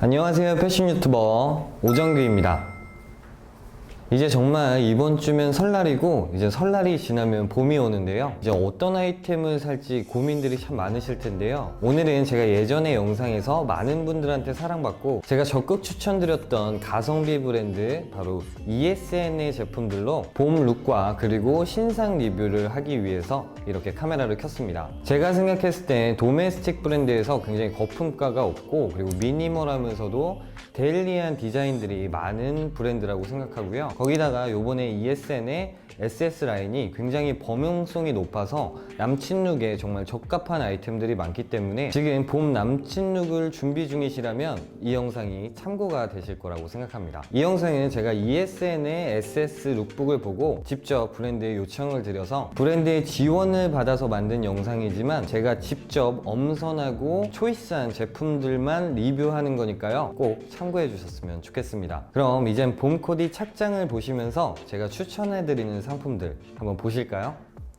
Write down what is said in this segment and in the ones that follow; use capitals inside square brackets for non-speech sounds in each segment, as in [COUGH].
안녕하세요 패션 유튜버 오정규입니다 이제 정말 이번 주면 설날이고 이제 설날이 지나면 봄이 오는데요. 이제 어떤 아이템을 살지 고민들이 참 많으실 텐데요. 오늘은 제가 예전의 영상에서 많은 분들한테 사랑받고 제가 적극 추천드렸던 가성비 브랜드 바로 ESN의 제품들로 봄 룩과 그리고 신상 리뷰를 하기 위해서 이렇게 카메라를 켰습니다. 제가 생각했을 때 도메스틱 브랜드에서 굉장히 거품가가 없고 그리고 미니멀하면서도 데일리한 디자인들이 많은 브랜드라고 생각하고요. 거기다가 요번에 ESN의 SS 라인이 굉장히 범용성이 높아서 남친 룩에 정말 적합한 아이템들이 많기 때문에 지금 봄 남친 룩을 준비 중이시라면 이 영상이 참고가 되실 거라고 생각합니다. 이 영상은 제가 ESN의 SS 룩북을 보고 직접 브랜드에 요청을 드려서 브랜드의 지원을 받아서 만든 영상이지만 제가 직접 엄선하고 초이스한 제품들만 리뷰하는 거니까요. 꼭 참고해 주셨으면 좋겠습니다. 그럼 이젠 봄 코디 착장을 보시면서 제가 추천해 드리는 상품들 한번 보실까요?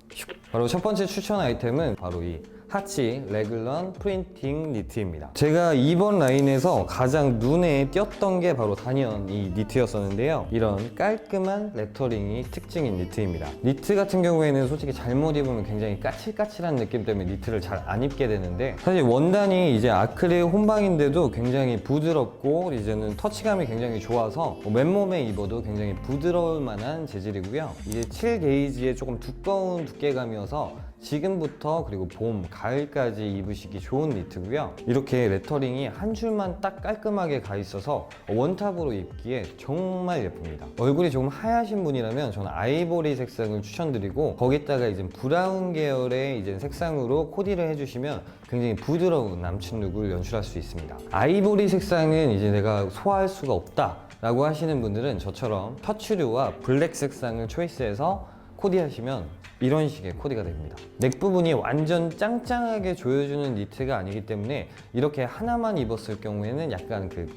슉. 바로 첫 번째 추천 아이템은 바로 이 하치 레귤런 프린팅 니트입니다. 제가 이번 라인에서 가장 눈에 띄었던 게 바로 단연 이 니트였었는데요. 이런 깔끔한 레터링이 특징인 니트입니다. 니트 같은 경우에는 솔직히 잘못 입으면 굉장히 까칠까칠한 느낌 때문에 니트를 잘 안 입게 되는데 사실 원단이 이제 아크릴 혼방인데도 굉장히 부드럽고 이제는 터치감이 굉장히 좋아서 뭐 맨몸에 입어도 굉장히 부드러울 만한 재질이고요. 이게 7게이지의 조금 두꺼운 두께감이어서 지금부터 그리고 봄, 가을까지 입으시기 좋은 니트고요. 이렇게 레터링이 한 줄만 딱 깔끔하게 가 있어서 원탑으로 입기에 정말 예쁩니다. 얼굴이 조금 하얗신 분이라면 저는 아이보리 색상을 추천드리고 거기다가 이제 브라운 계열의 이제 색상으로 코디를 해주시면 굉장히 부드러운 남친 룩을 연출할 수 있습니다. 아이보리 색상은 이제 내가 소화할 수가 없다. 라고 하시는 분들은 저처럼 터치류와 블랙 색상을 초이스해서 코디하시면 이런 식의 코디가 됩니다. 넥 부분이 완전 짱짱하게 조여주는 니트가 아니기 때문에 이렇게 하나만 입었을 경우에는 약간 그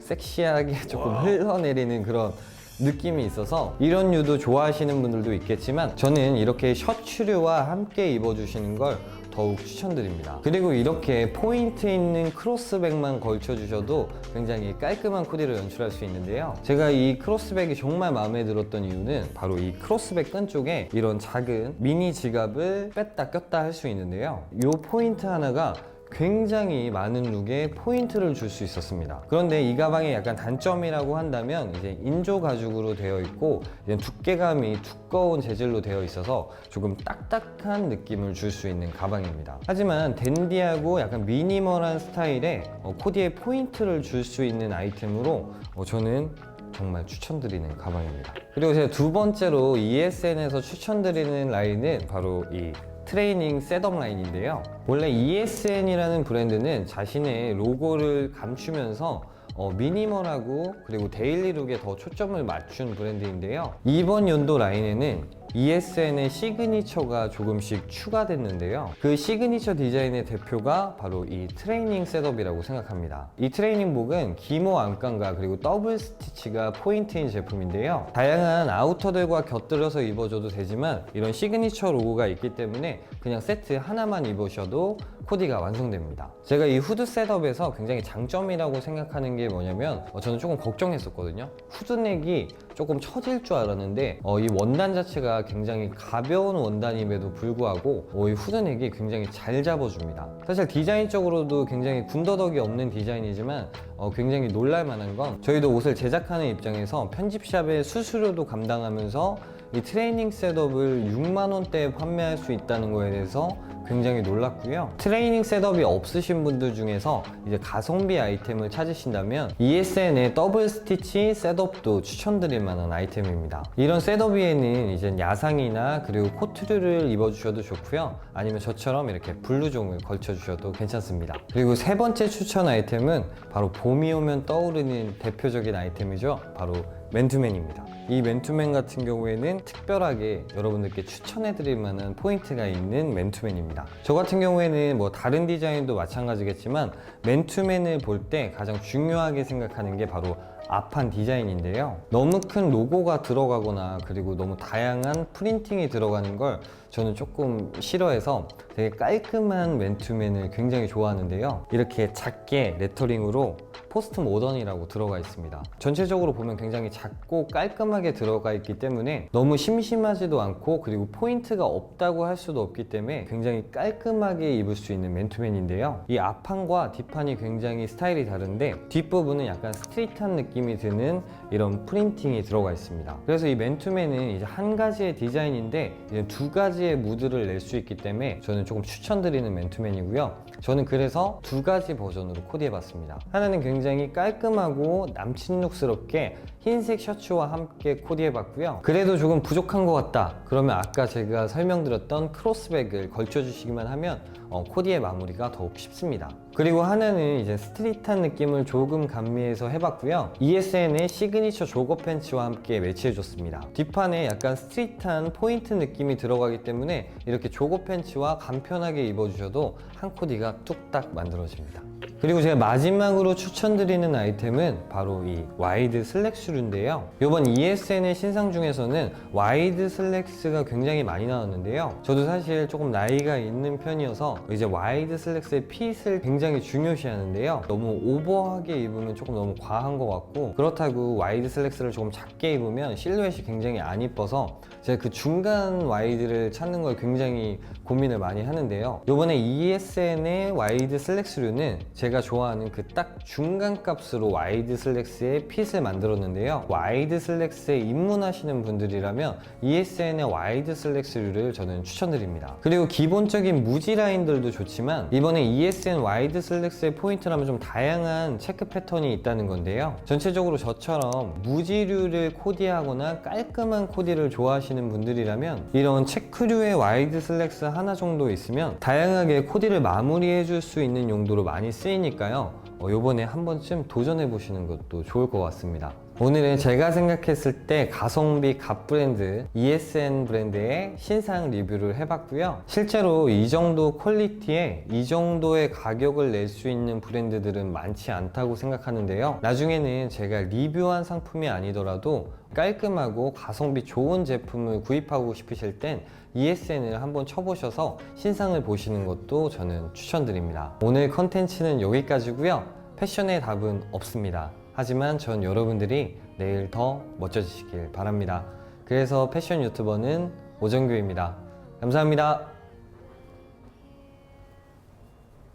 섹시하게 [LAUGHS] 조금 흘러내리는 그런 느낌이 있어서 이런 류도 좋아하시는 분들도 있겠지만 저는 이렇게 셔츠류와 함께 입어주시는 걸 더욱 추천드립니다. 그리고 이렇게 포인트 있는 크로스백만 걸쳐주셔도 굉장히 깔끔한 코디를 연출할 수 있는데요. 제가 이 크로스백이 정말 마음에 들었던 이유는 바로 이 크로스백 끈 쪽에 이런 작은 미니 지갑을 뺐다 꼈다 할 수 있는데요. 이 포인트 하나가 굉장히 많은 룩에 포인트를 줄 수 있었습니다. 그런데 이 가방의 약간 단점이라고 한다면 이제 인조 가죽으로 되어 있고 두께감이 두꺼운 재질로 되어 있어서 조금 딱딱한 느낌을 줄 수 있는 가방입니다. 하지만 댄디하고 약간 미니멀한 스타일의 어, 코디에 포인트를 줄 수 있는 아이템으로 어, 저는 정말 추천드리는 가방입니다. 그리고 제가 두 번째로 ESN에서 추천드리는 라인은 바로 이 트레이닝 셋업 라인인데요. 원래 ESN이라는 브랜드는 자신의 로고를 감추면서 어, 미니멀하고 그리고 데일리 룩에 더 초점을 맞춘 브랜드인데요. 이번 연도 라인에는 ESN의 시그니처가 조금씩 추가됐는데요. 그 시그니처 디자인의 대표가 바로 이 트레이닝 셋업이라고 생각합니다. 이 트레이닝복은 기모 안감과 그리고 더블 스티치가 포인트인 제품인데요. 다양한 아우터들과 곁들여서 입어줘도 되지만 이런 시그니처 로고가 있기 때문에 그냥 세트 하나만 입으셔도 코디가 완성됩니다. 제가 이 후드 셋업에서 굉장히 장점이라고 생각하는 게 뭐냐면 어, 저는 조금 걱정했었거든요. 후드넥이 조금 처질 줄 알았는데 어, 이 원단 자체가 굉장히 가벼운 원단임에도 불구하고 어, 이 후드넥이 굉장히 잘 잡아줍니다. 사실 디자인적으로도 굉장히 군더더기 없는 디자인이지만 어, 굉장히 놀랄만한 건 저희도 옷을 제작하는 입장에서 편집샵의 수수료도 감당하면서 이 트레이닝 셋업을 6만 원대에 판매할 수 있다는 거에 대해서 굉장히 놀랐고요. 트레이닝 셋업이 없으신 분들 중에서 이제 가성비 아이템을 찾으신다면 ESN의 더블 스티치 셋업도 추천드릴 만한 아이템입니다. 이런 셋업 위에는 이제 야상이나 그리고 코트류를 입어주셔도 좋고요. 아니면 저처럼 이렇게 블루종을 걸쳐주셔도 괜찮습니다. 그리고 세 번째 추천 아이템은 바로 봄이 오면 떠오르는 대표적인 아이템이죠. 바로 맨투맨입니다. 이 맨투맨 같은 경우에는 특별하게 여러분들께 추천해 드릴 만한 포인트가 있는 맨투맨입니다. 저 같은 경우에는 뭐 다른 디자인도 마찬가지겠지만 맨투맨을 볼 때 가장 중요하게 생각하는 게 바로 앞판 디자인인데요. 너무 큰 로고가 들어가거나 그리고 너무 다양한 프린팅이 들어가는 걸 저는 조금 싫어해서 되게 깔끔한 맨투맨을 굉장히 좋아하는데요. 이렇게 작게 레터링으로 포스트 모던이라고 들어가 있습니다. 전체적으로 보면 굉장히 작고 깔끔하게 들어가 있기 때문에 너무 심심하지도 않고 그리고 포인트가 없다고 할 수도 없기 때문에 굉장히 깔끔하게 입을 수 있는 맨투맨인데요. 이 앞판과 뒷판이 굉장히 스타일이 다른데 뒷부분은 약간 스트릿한 느낌이 드는 이런 프린팅이 들어가 있습니다. 그래서 이 맨투맨은 이제 한 가지의 디자인인데 이제 두 가지의 무드를 낼 수 있기 때문에 저는 조금 추천드리는 맨투맨이고요. 저는 그래서 두 가지 버전으로 코디해봤습니다. 하나는 굉장히 깔끔하고 남친룩스럽게 흰색 셔츠와 함께 코디해봤고요. 그래도 조금 부족한 것 같다. 그러면 아까 제가 설명드렸던 크로스백을 걸쳐주시기만 하면 어, 코디의 마무리가 더욱 쉽습니다. 그리고 하나는 이제 스트릿한 느낌을 조금 감미해서 해봤고요. ESN의 시그니처 조거 팬츠와 함께 매치해줬습니다. 뒷판에 약간 스트릿한 포인트 느낌이 들어가기 때문에 이렇게 조거 팬츠와 간편하게 입어주셔도 한 코디가 뚝딱 만들어집니다. 그리고 제가 마지막으로 추천드리는 아이템은 바로 이 와이드 슬랙스류인데요. 이번 ESN의 신상 중에서는 와이드 슬랙스가 굉장히 많이 나왔는데요. 저도 사실 조금 나이가 있는 편이어서 이제 와이드 슬랙스의 핏을 굉장히 중요시 하는데요. 너무 오버하게 입으면 조금 너무 과한 것 같고 그렇다고 와이드 슬랙스를 조금 작게 입으면 실루엣이 굉장히 안 이뻐서 제가 그 중간 와이드를 찾는 걸 굉장히 고민을 많이 하는데요. 이번에 ESN의 와이드 슬랙스류는 제가 좋아하는 그 딱 중간 값으로 와이드 슬랙스의 핏을 만들었는데요. 와이드 슬랙스에 입문하시는 분들이라면 ESN의 와이드 슬랙스류를 저는 추천드립니다. 그리고 기본적인 무지 라인들도 좋지만 이번에 ESN 와이드 슬랙스의 포인트라면 좀 다양한 체크 패턴이 있다는 건데요. 전체적으로 저처럼 무지류를 코디하거나 깔끔한 코디를 좋아하시는 분들이라면 이런 체크류의 와이드 슬랙스 하나 정도 있으면 다양하게 코디를 마무리해 줄 수 있는 용도로 많이 쓰이니까요. 어, 요번에 한 번쯤 도전해 보시는 것도 좋을 것 같습니다. 오늘은 제가 생각했을 때 가성비 값 브랜드 ESN 브랜드의 신상 리뷰를 해봤고요. 실제로 이 정도 퀄리티에 이 정도의 가격을 낼 수 있는 브랜드들은 많지 않다고 생각하는데요. 나중에는 제가 리뷰한 상품이 아니더라도 깔끔하고 가성비 좋은 제품을 구입하고 싶으실 땐 ESN을 한번 쳐보셔서 신상을 보시는 것도 저는 추천드립니다. 오늘 컨텐츠는 여기까지고요. 패션의 답은 없습니다. 하지만 전 여러분들이 내일 더 멋져지시길 바랍니다. 그래서 패션 유튜버는 오정규입니다. 감사합니다.